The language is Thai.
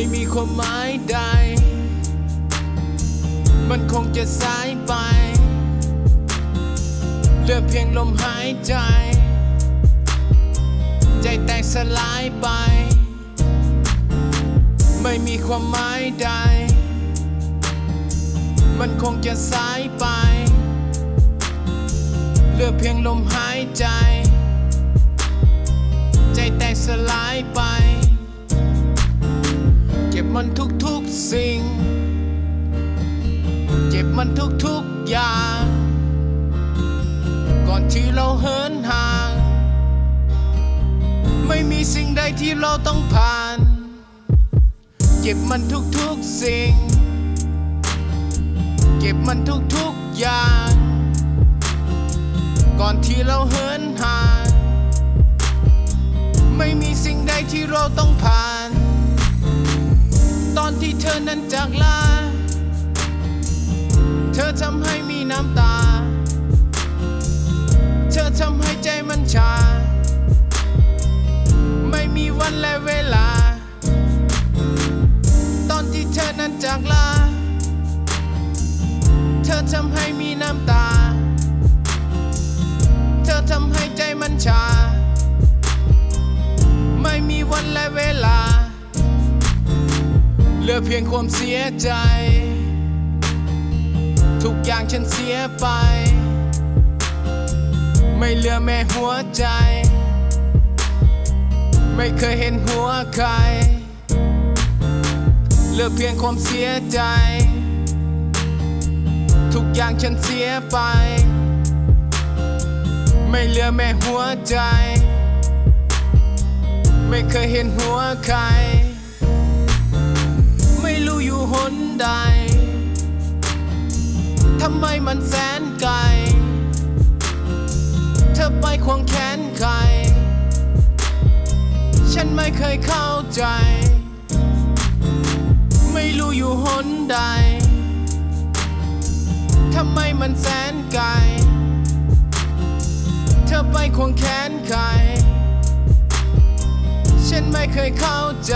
ไม่มีความหมายใด มันคงจะสายไป เหลือเพียงลมหายใจ ใจแตกสลายไป ไม่มีความหมายใด มันคงจะสายไป เหลือเพียงลมหายใจ ทุกๆสิ่ง เจ็บมันทุกๆอย่าง ก่อนที่เราเหินห่าง ไม่มีสิ่งใดที่เราต้องผ่านเก็บมันทุกๆสิ่ง เก็บมันทุกๆอย่าง ก่อนที่เราเหินห่าง ไม่มีสิ่งใดที่เราต้องผ่าน อนที่เธอนั้นจากลา เธอทำให้มีน้ำตา เธอทำให้ใจมันชา ไม่มีวันและเวลา ตอนที่เธอนั้นจากลา เธอทำให้มีน้ำตา เธอทำให้ใจมันชา ไม่มีวันและเว เลือเพียงความเสียใจ ทุกอย่างฉันเสียไป ไม่เหลือแม้หัวใจ ไม่เคยเห็นหัวใครเหลือเพียงความเสียใจ ทุกอย่างฉันเสียไป ไม่เหลือแม้หัวใจ ไม่เคยเห็นหัวใครำไมมันแสนไกล เธอไปควงแขนใคร ฉันไม่เคยเข้าใจ ไม่รู้อยู่หนใด ทำไมมันแสนไกล เธอไปควงแขนใคร ฉันไม่เคยเข้าใจ